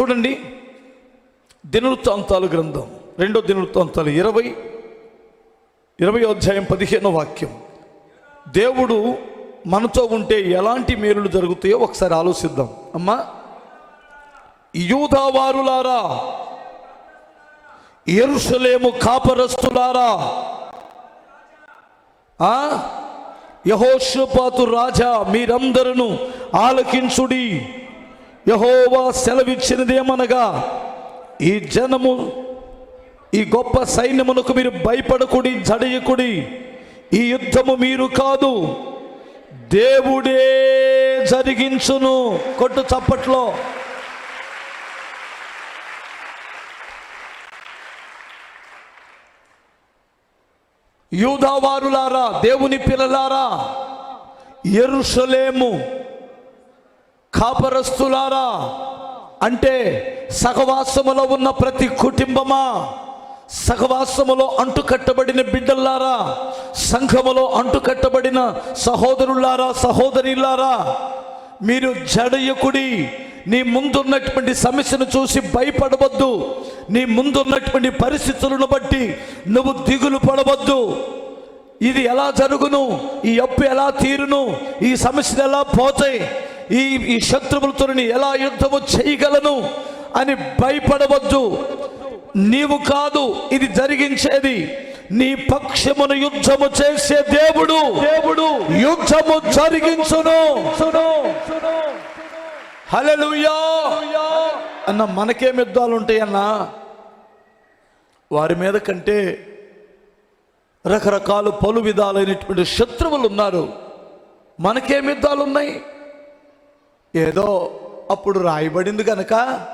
చూడండి. దినవృత్తాంతాలు గ్రంథం. రెండో దినవృత్తాంతాలు ఇరవై ఇరవై అధ్యాయం పదిహేనో వాక్యం. దేవుడు మనతో ఉంటే ఎలాంటి మేలులు జరుగుతాయో ఒకసారి ఆలోచిద్దాం. అమ్మా యూదావారులారా ఎరుసలేము కాపరస్తులారా యహోషుపాతు యహోషపాతు రాజా మీరందరూ ఆలకించుడి. యహోవా సెలవిచ్చినదేమనగా ఈ జనము ఈ గొప్ప సైన్యమునకు మీరు భయపడకుడి జడయకుడి ఈ యుద్ధము మీరు కాదు. దేవుడే జరిగించును కొట్టు చప్పట్లో. యూదావారులారా దేవుని పిల్లలారా ఎరుసలేము కాపరస్తులారా అంటే సహవాసములో ఉన్న ప్రతి కుటుంబమా సహవాసములో అంటుకట్టబడిన బిడ్డల్లారా సంఘములో అంటుకట్టబడిన సహోదరులారా సహోదరిలారా మీరు జడయకుడి నీ ముందున్నటువంటి సమస్యను చూసి భయపడవద్దు నీ ముందున్నటువంటి పరిస్థితులను బట్టి నువ్వు దిగులు పడవద్దు. ఇది ఎలా జరుగును ఈ అప్పు ఎలా తీరును ఈ సమస్యలు ఎలా పోతాయి ఈ ఈ శత్రువులతో ఎలా యుద్ధము చేయగలను అని భయపడవద్దు. నీవు కాదు ఇది జరిగించేది. నీ పక్షమును యుద్ధము చేసే దేవుడు దేవుడు యుద్ధము జరిగించును. హల్లెలూయా. అన్న మనకేం యుద్ధాలు ఉంటాయన్నా వారి మీద కంటే రకరకాల పలు విధాలైనటువంటి శత్రువులు ఉన్నారు. మనకేం యుద్ధాలు ఉన్నాయి? ఏదో అప్పుడు రాయబడింది కనుక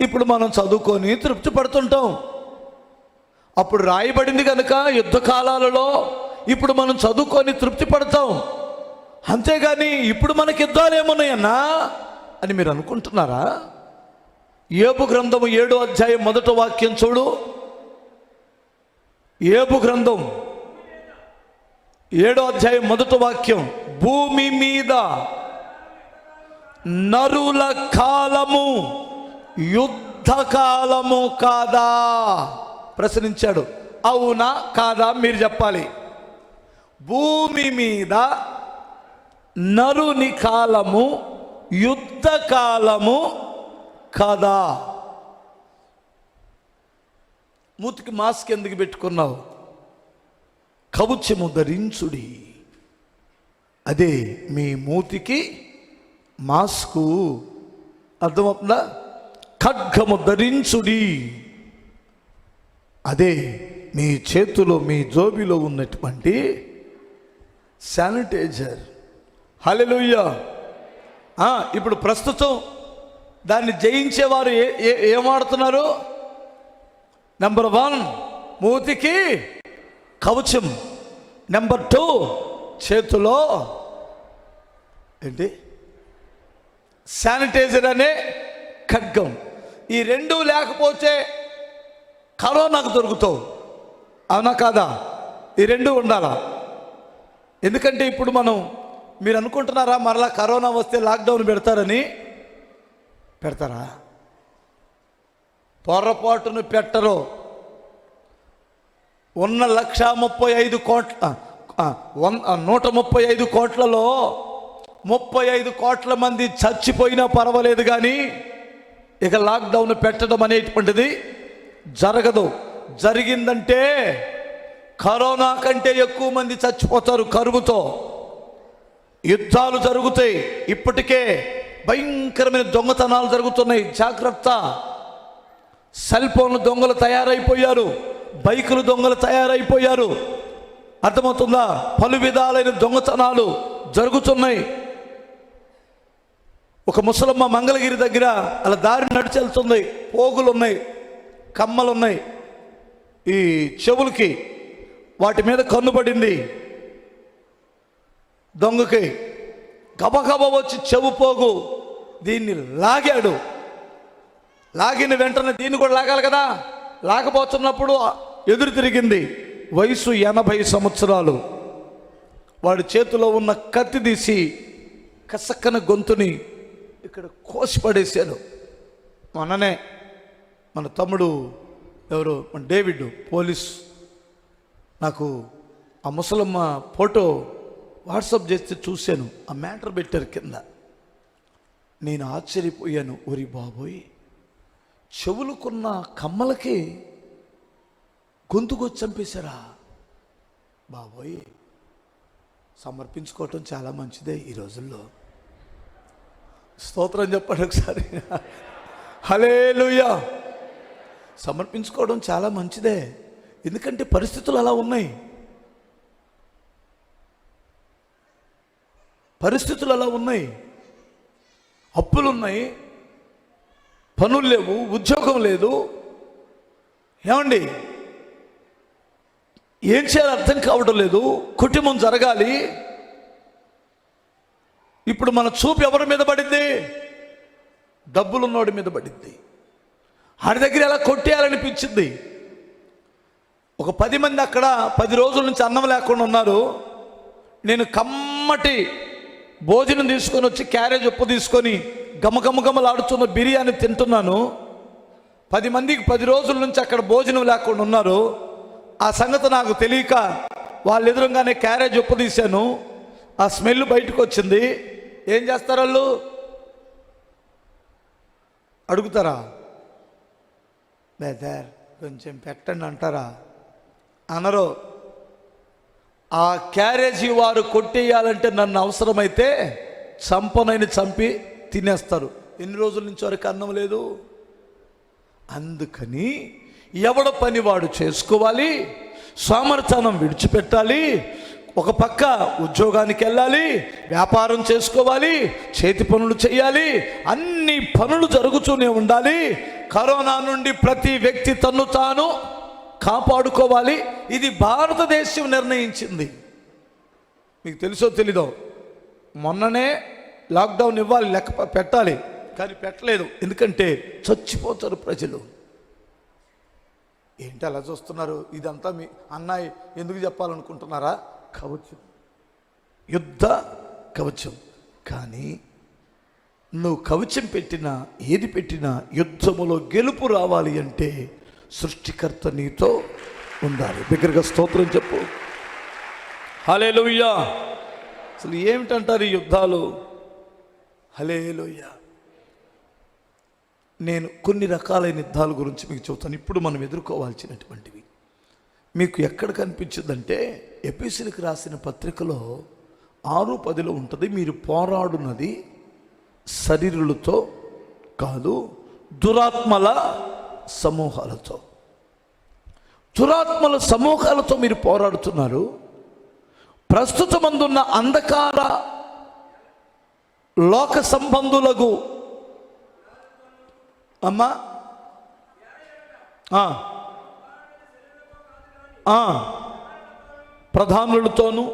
ఇప్పుడు మనం చదువుకొని తృప్తి పడుతుంటాం. అప్పుడు రాయబడింది కనుక యుద్ధ కాలాలలో ఇప్పుడు మనం చదువుకొని తృప్తి పడతాం. అంతేగాని ఇప్పుడు మనకి యుద్ధాలు ఏమున్నాయన్నా అని మీరు అనుకుంటున్నారా? ఏపు గ్రంథము ఏడో అధ్యాయం మొదట వాక్యం చూడు. ఏపు గ్రంథం ఏడో అధ్యాయం మొదటి వాక్యం భూమి మీద నరుల కాలము యుద్ధ కాలము కాదా? ప్రశ్నించాడు. అవునా కాదా? మీరు చెప్పాలి. భూమి మీద నరుని కాలము యుద్ధ కాలము కాదా? మూతికి మాస్క్ ఎందుకు పెట్టుకున్నావు? కవచము ధరించుడి. అదే మీ మూతికి మాస్కు. అర్థమవుతుందా? ఖడ్గము ధరించుడి. అదే మీ చేతిలో మీ జోబిలో ఉన్నటువంటి శానిటైజర్. హలెలుయ్య ఇప్పుడు ప్రస్తుతం దాన్ని జయించేవారు ఏ ఏ ఏం వాడుతున్నారు? నెంబర్ వన్ మూతికి కవచం. నెంబర్ టూ చేతిలో ఏంటి? శానిటైజర్ అనే ఖడ్గం. ఈ రెండు లేకపోతే కరోనాకు దొరుకుతావు. అవునా కాదా? ఈ రెండు ఉండాలా? ఎందుకంటే ఇప్పుడు మనం మీరు అనుకుంటున్నారా మరలా కరోనా వస్తే లాక్డౌన్ పెడతారని? పెడతారా? పొరపాటును పెట్టరు. ఉన్న లక్ష ముప్పై ఐదు కోట్ల వన్- నూట ముప్పై ఐదు కోట్లలో ముప్పై ఐదు కోట్ల మంది చచ్చిపోయినా పర్వాలేదు కానీ ఇక లాక్డౌన్ పెట్టడం అనేటువంటిది జరగదు. జరిగిందంటే కరోనా కంటే ఎక్కువ మంది చచ్చిపోతారు కరువుతో. యుద్ధాలు జరుగుతాయి. ఇప్పటికే భయంకరమైన దొంగతనాలు జరుగుతున్నాయి. జాగ్రత్త. సెల్ ఫోన్లు దొంగలు తయారైపోయారు. బైకులు దొంగలు తయారైపోయారు. అర్థమవుతుందా? పలు విధాలైన దొంగతనాలు జరుగుతున్నాయి. ఒక ముసలమ్మ మంగళగిరి దగ్గర అలా దారి నడిచి వెళ్తుంది. పోగులు ఉన్నాయి కమ్మలు ఉన్నాయి ఈ చెవులకి వాటి మీద కన్ను పడింది. దొంగకి గబగబ వచ్చి చెవు పోగు. దీన్ని లాగాడు. లాగిన వెంటనే దీన్ని కూడా లాగాలి కదా? లాగబోతున్నప్పుడు ఎదురు తిరిగింది. వయసు ఎనభై సంవత్సరాలు. వాడి చేతిలో ఉన్న కత్తి తీసి కసక్కన గొంతుని ఇక్కడ కోసి మననే మొన్ననే మన తమ్ముడు ఎవరు మన డేవిడ్ పోలీస్ నాకు ఆ ముసలమ్మ ఫోటో వాట్సాప్ చేస్తే చూశాను. ఆ మ్యాటర్ పెట్టారు కింద. నేను ఆశ్చర్యపోయాను. ఒరి బాబోయ్ చెవులుకున్న కమ్మలకి గొంతుకు చంపేశారా? బాబోయ్ సమర్పించుకోవటం చాలా మంచిదే ఈ రోజుల్లో. స్తోత్రం చెప్పండి ఒకసారి. హలేలుయా సమర్పించుకోవడం చాలా మంచిదే. ఎందుకంటే పరిస్థితులు అలా ఉన్నాయి. పరిస్థితులు అలా ఉన్నాయి. అప్పులు ఉన్నాయి పనులు లేవు. ఉద్యోగం లేదు. ఏమండి? ఏం చేయాలో అర్థం కావడం లేదు. కుటుంబం జరగాలి. ఇప్పుడు మన చూపు ఎవరి మీద పడింది? డబ్బులున్నోడి మీద పడింది. ఆడి దగ్గర ఎలా కొట్టేయాలనిపించింది? ఒక పది మంది అక్కడ పది రోజుల నుంచి అన్నం లేకుండా ఉన్నారు. నేను కమ్మటి భోజనం తీసుకొని వచ్చి క్యారేజ్ ఉప్పు తీసుకొని గమగమగమలాడుతున్న బిర్యానీ తింటున్నాను. పది మందికి పది రోజుల నుంచి అక్కడ భోజనం లేకుండా ఉన్నారు. ఆ సంగతి నాకు తెలియక వాళ్ళ ఎదురుగానే క్యారేజ్ ఉప్పు తీశాను. ఆ స్మెల్ బయటకు వచ్చింది ఏం చేస్తారు వాళ్ళు అడుగుతారా? బెదర్ కొంచెం పెట్టండి అంటారా? అనరు. ఆ క్యారేజీ వారు కొట్టేయాలంటే నన్ను అవసరమైతే చంపనైన చంపి తినేస్తారు. ఎన్ని రోజుల నుంచి వరకు అన్నం లేదు? అందుకని ఎవడ పని వాడు చేసుకోవాలి సామర్థ్యానం విడిచిపెట్టాలి ఒక పక్క ఉద్యోగానికి వెళ్ళాలి వ్యాపారం చేసుకోవాలి చేతి పనులు చేయాలి అన్ని పనులు జరుగుతూనే ఉండాలి. కరోనా నుండి ప్రతి వ్యక్తి తన్ను తాను కాపాడుకోవాలి. ఇది భారతదేశం నిర్ణయించింది. మీకు తెలుసో తెలీదో మొన్ననే లాక్డౌన్ ఇవ్వాలి లెక్క పెట్టాలి కానీ పెట్టలేదు. ఎందుకంటే చచ్చిపోతారు ప్రజలు. ఏంటి అలా చూస్తున్నారు? ఇదంతా మీ అన్నయ్య ఎందుకు చెప్పాలనుకుంటున్నారా? కవచం. యుద్ధ కవచం. కానీ నువ్వు కవచం పెట్టినా ఏది పెట్టినా యుద్ధములో గెలుపు రావాలి అంటే సృష్టికర్త నీతో ఉండాలి. దగ్గరగా స్తోత్రం చెప్పు. హలేలుయ్యా అసలు ఏమిటంటారు ఈ యుద్ధాలు? హలేలుయ్యా నేను కొన్ని రకాలైన యుద్ధాల గురించి మీకు చెబుతాను. ఇప్పుడు మనం ఎదుర్కోవాల్సినటువంటివి. మీకు ఎక్కడ కనిపించిందంటే ఎపిసిలకు రాసిన పత్రికలో ఆరు పదిలో ఉంటుంది మీరు పోరాడున్నది శరీరులతో కాదు దురాత్మల సమూహాలతో దురాత్మల సమూహాలతో మీరు పోరాడుతున్నారు ప్రస్తుతమందున్న అంధకార లోక సంబంధులకు అమ్మా ఆ. ప్రధానులతోనూ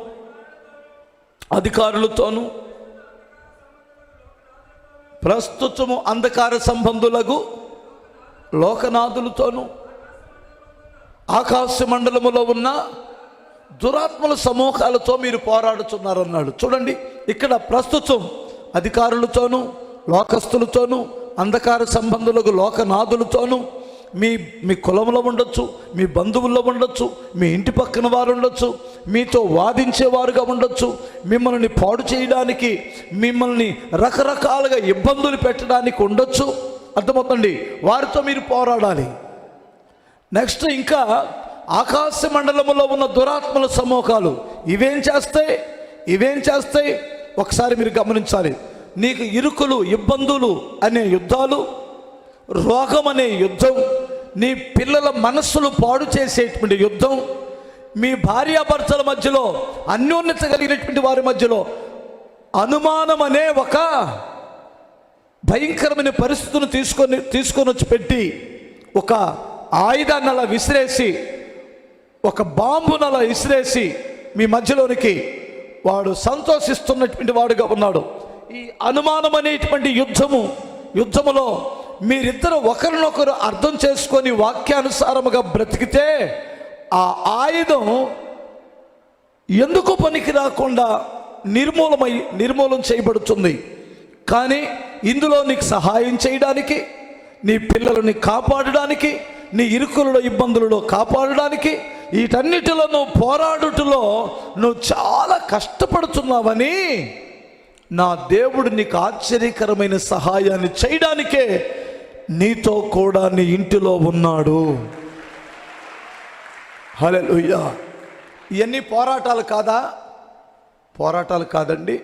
అధికారులతోనూ ప్రస్తుతము అంధకార సంబంధులకు లోకనాథులతోనూ ఆకాశ మండలములో ఉన్న దురాత్మల సమూహాలతో మీరు పోరాడుతున్నారన్నాడు. చూడండి ఇక్కడ ప్రస్తుతం అధికారులతోనూ లోకస్తులతోనూ అంధకార సంబంధులకు లోకనాథులతోనూ మీ మీ కులంలో ఉండొచ్చు మీ బంధువుల్లో ఉండొచ్చు మీ ఇంటి పక్కన వారు ఉండొచ్చు మీతో వాదించేవారుగా ఉండొచ్చు మిమ్మల్ని పాడు చేయడానికి మిమ్మల్ని రకరకాలుగా ఇబ్బందులు పెట్టడానికి ఉండొచ్చు. అర్థమవుతండి వారితో మీరు పోరాడాలి. నెక్స్ట్ ఇంకా ఆకాశ మండలంలో ఉన్న దురాత్మల సమూహాలు ఇవేం చేస్తాయి ఇవేం చేస్తాయి ఒకసారి మీరు గమనించాలి. నీకు ఇరుకులు ఇబ్బందులు అనే యుద్ధాలు రోగం అనే యుద్ధం నీ పిల్లల మనస్సులు పాడు చేసేటువంటి యుద్ధం మీ భార్యాభర్తల మధ్యలో అన్యోన్యత కలిగినటువంటి వారి మధ్యలో అనుమానం అనే ఒక భయంకరమైన పరిస్థితులను తీసుకొని తీసుకొని వచ్చి పెట్టి ఒక ఆయుధాన్ని అలా విసిరేసి ఒక బాంబును అలా విసిరేసి మీ మధ్యలోనికి వాడు సంతోషిస్తున్నటువంటి వాడుగా ఉన్నాడు. ఈ అనుమానం అనేటువంటి యుద్ధము యుద్ధములో మీరిద్దరు ఒకరినొకరు అర్థం చేసుకొని వాక్యానుసారముగా బ్రతికితే ఆ ఆయుధం ఎందుకు పనికి రాకుండా నిర్మూలమై నిర్మూలం చేయబడుతుంది? కానీ ఇందులో నీకు సహాయం చేయడానికి నీ పిల్లలని కాపాడడానికి నీ ఇరుకులలో ఇబ్బందులలో కాపాడడానికి వీటన్నిటిలో నువ్వు పోరాడుటలో నువ్వు చాలా కష్టపడుతున్నావని నా దేవుడు నీకు ఆశ్చర్యకరమైన సహాయాన్ని చేయడానికే నీతో కూడా నీ ఇంటిలో ఉన్నాడు. హల్లెలూయా. ఇవన్నీ పోరాటాలు కాదా? పోరాటాలు కాదండి.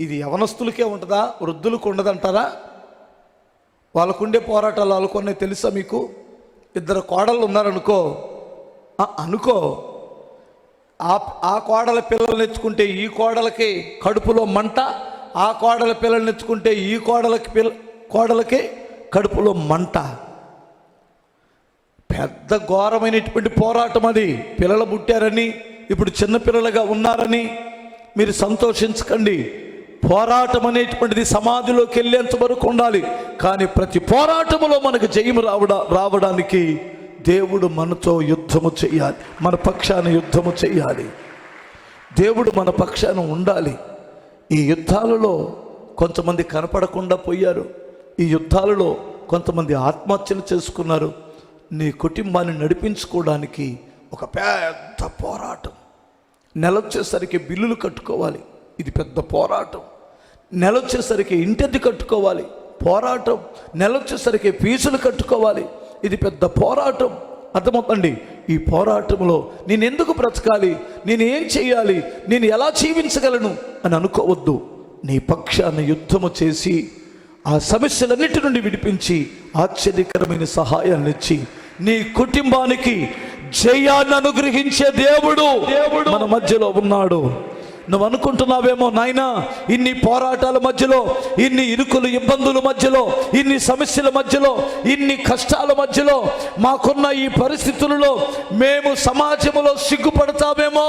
ఇది యవనస్తులకే ఉంటుందా? వృద్ధులకు ఉండదంటారా? వాళ్ళకుండే పోరాటాలు వాళ్ళకునే తెలుసా మీకు? ఇద్దరు కోడళ్ళు ఉన్నారనుకో. అనుకో. ఆ ఆ కోడల పిల్లలు నెచ్చుకుంటే ఈ కోడలకి కడుపులో మంట ఆ కోడల పిల్లలు నెచ్చుకుంటే ఈ కోడలకి పిల్ల కోడలకి కడుపులో మంట. పెద్ద ఘోరమైనటువంటి పోరాటం అది. పిల్లలు పుట్టారని ఇప్పుడు చిన్నపిల్లలుగా ఉన్నారని మీరు సంతోషించకండి. పోరాటం అనేటువంటిది సమాధిలోకి వెళ్ళేంత వరకు ఉండాలి. కానీ ప్రతి పోరాటములో మనకు జయము రావడా రావడానికి దేవుడు మనతో యుద్ధము చేయాలి. మన పక్షాన యుద్ధము చేయాలి. దేవుడు మన పక్షాన ఉండాలి. ఈ యుద్ధాలలో కొంతమంది కనపడకుండా పోయారు. ఈ యుద్ధాలలో కొంతమంది ఆత్మహత్యలు చేసుకున్నారు. నీ కుటుంబాన్ని నడిపించుకోవడానికి ఒక పెద్ద పోరాటం. నెల వచ్చేసరికి బిల్లులు కట్టుకోవాలి. ఇది పెద్ద పోరాటం. నెల వచ్చేసరికి ఇంటిది కట్టుకోవాలి. పోరాటం. నెల వచ్చేసరికి ఫీజులు కట్టుకోవాలి. ఇది పెద్ద పోరాటం. అర్థమవుతండి ఈ పోరాటంలో నేను ఎందుకు బ్రతకాలి? నేను ఏం చేయాలి నేను ఎలా జీవించగలను? అని అనుకోవద్దు. నీ పక్షాన్ని యుద్ధము చేసి ఆ సమస్యలన్నిటి నుండి విడిపించి ఆశ్చర్యకరమైన సహాయాన్ని ఇచ్చి నీ కుటుంబానికి జయాన్ని అనుగ్రహించే దేవుడు దేవుడు మన మధ్యలో ఉన్నాడు. నువ్వు అనుకుంటున్నావేమో నాయనా ఇన్ని పోరాటాల మధ్యలో ఇన్ని ఇరుకులు ఇబ్బందుల మధ్యలో ఇన్ని సమస్యల మధ్యలో ఇన్ని కష్టాల మధ్యలో మాకున్న ఈ పరిస్థితులలో మేము సమాజంలో సిగ్గుపడతామేమో.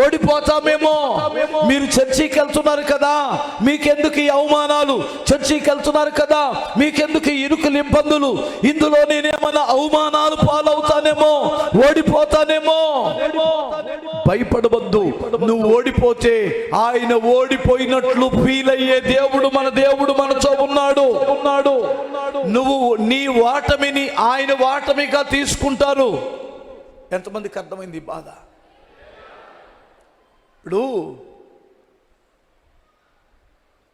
ఓడిపోతామేమో. మీరు చర్చికి వెళ్తున్నారు కదా మీకెందుకు ఈ అవమానాలు? చర్చికి వెళ్తున్నారు కదా మీకెందుకు ఇరుకులు ఇబ్బందులు? ఇందులో నేనేమన్నా అవమానాలు పాలవుతానేమో? ఓడిపోతానేమో? భయపడవద్దు. నువ్వు ఓడిపోతే ఆయన ఓడిపోయినట్లు ఫీల్ అయ్యే దేవుడు మన దేవుడు మనతో ఉన్నాడు. ఉన్నాడు నువ్వు నీ వాటమిని ఆయన వాటమిగా తీసుకుంటారు. ఎంతమందికి అర్థమైంది బాధ? ఇప్పుడు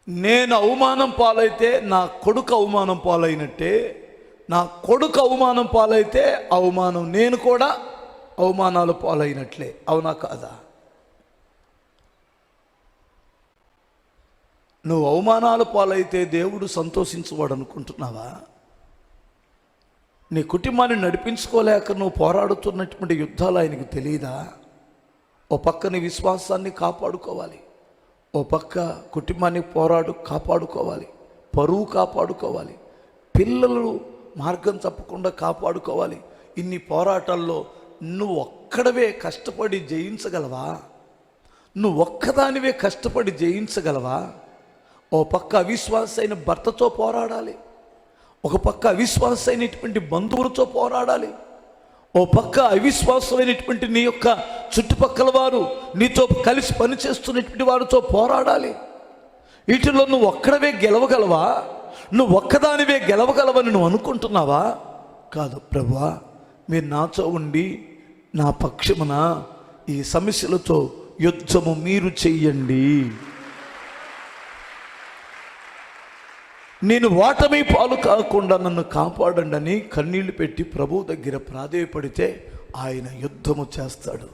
నేను అవమానం పాలైతే నా కొడుకు అవమానం పాలైనట్టే నా కొడుకు అవమానం పాలైతే అవమానం. నేను కూడా అవమానాలు పాలైనట్లే. అవునా కాదా? నువ్వు అవమానాలు పాలైతే దేవుడు సంతోషించువాడు అనుకుంటున్నావా నీ కుటుంబాన్ని నడిపించుకోలేక నువ్వు పోరాడుతున్నటువంటి యుద్ధాలు ఆయనకు తెలియదా ఓ పక్క నీ విశ్వాసాన్ని కాపాడుకోవాలి. ఓ పక్క కుటుంబాన్ని పోరాడు కాపాడుకోవాలి. పరువు కాపాడుకోవాలి. పిల్లలు మార్గం తప్పకుండా కాపాడుకోవాలి. ఇన్ని పోరాటాల్లో నువ్వు ఒక్కడవే కష్టపడి జయించగలవా? నువ్వు ఒక్కదానివే కష్టపడి జయించగలవా? ఓ పక్క అవిశ్వాస అయిన భర్తతో పోరాడాలి. ఒక పక్క అవిశ్వాస అయినటువంటి బంధువులతో పోరాడాలి. ఓ పక్క అవిశ్వాసమైనటువంటి నీ యొక్క చుట్టుపక్కల వారు నీతో కలిసి పనిచేస్తున్నటువంటి వారితో పోరాడాలి. వీటిలో నువ్వు ఒక్కడవే గెలవగలవా? నువ్వు ఒక్కదానివే గెలవగలవని నువ్వు అనుకుంటున్నావా కాదు ప్రభువా మీరు నాతో ఉండి నా పక్షమున ఈ సమస్యలతో యుద్ధము మీరు చెయ్యండి. నేను వాటమి పాలు కాకుండా నన్ను కాపాడండి అని కన్నీళ్ళు పెట్టి ప్రభు దగ్గర ప్రాధేయపడితే ఆయన యుద్ధము చేస్తాడు.